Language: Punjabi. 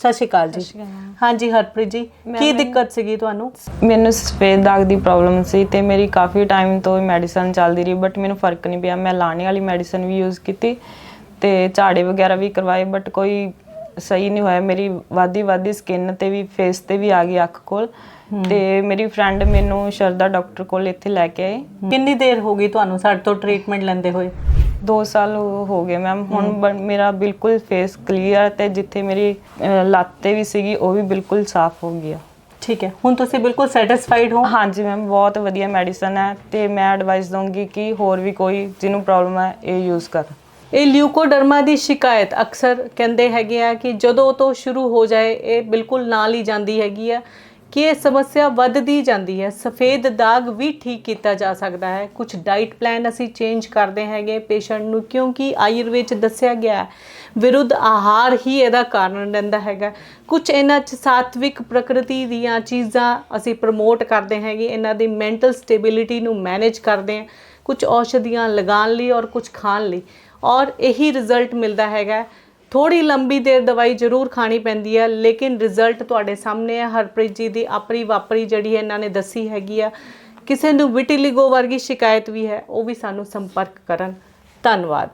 ਸਤਿ ਸ਼੍ਰੀ ਅਕਾਲ ਜੀ। ਹਾਂਜੀ ਹਰਪ੍ਰੀਤ ਜੀ ਕੀ ਦਿੱਕਤ ਸੀਗੀ ਤੁਹਾਨੂੰ? ਮੈਨੂੰ ਸਫੇਦ ਦਾਗ ਦੀ ਪ੍ਰੋਬਲਮ ਸੀ ਤੇ ਮੇਰੀ ਕਾਫੀ ਟਾਈਮ ਤੋਂ ਮੈਡੀਸਨ ਚੱਲਦੀ ਰਹੀ ਬਟ ਮੈਨੂੰ ਫ਼ਰਕ ਨਹੀਂ ਪਿਆ। ਮੈਂ ਲਾਣੇ ਵਾਲੀ ਮੈਡੀਸਨ ਵੀ ਯੂਜ਼ ਕੀਤੀ ਤੇ ਝਾੜੇ ਵਗੈਰਾ ਵੀ ਕਰਵਾਏ ਬਟ ਕੋਈ ਸਹੀ ਨਹੀਂ ਹੋਇਆ। ਮੇਰੀ ਵਾਦੀ ਵਾਦੀ ਸਕਿਨ ਤੇ ਵੀ ਫੇਸ ਤੇ ਵੀ ਆ ਗਈ ਅੱਖ ਕੋਲ। ਤੇ ਮੇਰੀ ਫਰੈਂਡ ਮੈਨੂੰ ਸ਼ਰਦਾ ਡਾਕਟਰ ਕੋਲ ਇੱਥੇ ਲੈ ਕੇ ਆਏ। ਕਿੰਨੀ ਦੇਰ ਹੋ ਗਈ ਤੁਹਾਨੂੰ ਸਾਡੇ ਤੋਂ ਟ੍ਰੀਟਮੈਂਟ ਲੈਂਦੇ ਹੋਏ? 2 ਸਾਲ ਹੋ ਗਏ ਮੈਮ ਹੁਣ ਬ- ਮੇਰਾ ਬਿਲਕੁਲ ਫੇਸ ਕਲੀਅਰ ਤੇ ਜਿੱਥੇ ਮੇਰੀ ਅਹ, ਲੱਤ ਤੇ ਵੀ ਸੀਗੀ ਉਹ ਵੀ ਬਿਲਕੁਲ ਸਾਫ਼ ਹੋ ਗਿਆ। ਠੀਕ ਹੈ। ਹੁਣ ਤੁਸੀਂ ਬਿਲਕੁਲ ਸੈਟੀਸਫਾਈਡ ਹੋ? ਹਾਂਜੀ ਮੈਮ ਬਹੁਤ ਵਧੀਆ ਮੈਡੀਸਨ ਹੈ ਤੇ ਮੈਂ ਐਡਵਾਈਸ ਦਊਂਗੀ ਕਿ ਹੋਰ ਵੀ ਕੋਈ ਜਿਹਨੂੰ ਪ੍ਰੋਬਲਮ ਹੈ ਇਹ ਯੂਜ਼ ਕਰਨ ਇਹ ਲਿਊਕੋਡਰਮਾ ਦੀ ਸ਼ਿਕਾਇਤ ਅਕਸਰ ਕਹਿੰਦੇ ਹੈਗੇ ਆ ਕਿ ਜਦੋਂ ਤੋਂ ਸ਼ੁਰੂ ਹੋ ਜਾਏ ਇਹ ਬਿਲਕੁਲ ਨਾਲ ਹੀ ਜਾਂਦੀ ਹੈਗੀ ਆ। ਕਿ ਇਹ ਸਮੱਸਿਆ ਵੱਧਦੀ ਜਾਂਦੀ ਹੈ। ਸਫੇਦ ਦਾਗ ਵੀ ਠੀਕ ਕੀਤਾ ਜਾ ਸਕਦਾ ਹੈ। ਕੁਝ ਡਾਈਟ ਪਲਾਨ ਅਸੀਂ ਚੇਂਜ ਕਰਦੇ ਹੈਗੇ ਪੇਸ਼ੈਂਟ ਨੂੰ, ਕਿਉਂਕਿ ਆਯੁਰਵੇਦ ਚ ਦੱਸਿਆ ਗਿਆ ਹੈ, ਵਿਰੁੱਧ ਆਹਾਰ ਹੀ ਇਹਦਾ ਕਾਰਨ ਰਹਿੰਦਾ ਹੈਗਾ। ਕੁਝ ਇਹਨਾਂ ਚ ਸਾਤਵਿਕ ਪ੍ਰਕਿਰਤੀ ਦੀਆਂ ਚੀਜ਼ਾਂ ਅਸੀਂ ਪ੍ਰਮੋਟ ਕਰਦੇ ਹੈਗੇ। ਇਹਨਾਂ ਦੀ ਮੈਂਟਲ ਸਟੇਬਿਲਿਟੀ ਨੂੰ ਮੈਨੇਜ ਕਰਦੇ ਹਾਂ। ਕੁਝ ਔਸ਼ਧੀਆਂ ਲਗਾਉਣ ਲਈ ਔਰ ਕੁਝ ਖਾਣ ਲਈ। ਔਰ ਇਹੀ ਰਿਜ਼ਲਟ ਮਿਲਦਾ ਹੈਗਾ। ਥੋੜੀ ਲੰਬੀ ਦੇਰ ਦਵਾਈ ਜ਼ਰੂਰ ਖਾਣੀ ਪੈਂਦੀ ਹੈ, ਲੇਕਿਨ ਰਿਜ਼ਲਟ ਤੁਹਾਡੇ ਸਾਹਮਣੇ ਹੈ। ਹਰਪ੍ਰੀਤ ਜੀ ਦੀ ਆਪਣੀ ਵਾਪਰੀ ਜਿਹੜੀ ਇਹਨਾਂ ਨੇ ਦੱਸੀ ਹੈਗੀ ਆ, ਕਿਸੇ ਨੂੰ ਵਿਟੀਲਿਗੋ ਵਰਗੀ ਸ਼ਿਕਾਇਤ ਵੀ ਹੈ, ਉਹ ਵੀ ਸਾਨੂੰ ਸੰਪਰਕ ਕਰਨ। ਧੰਨਵਾਦ।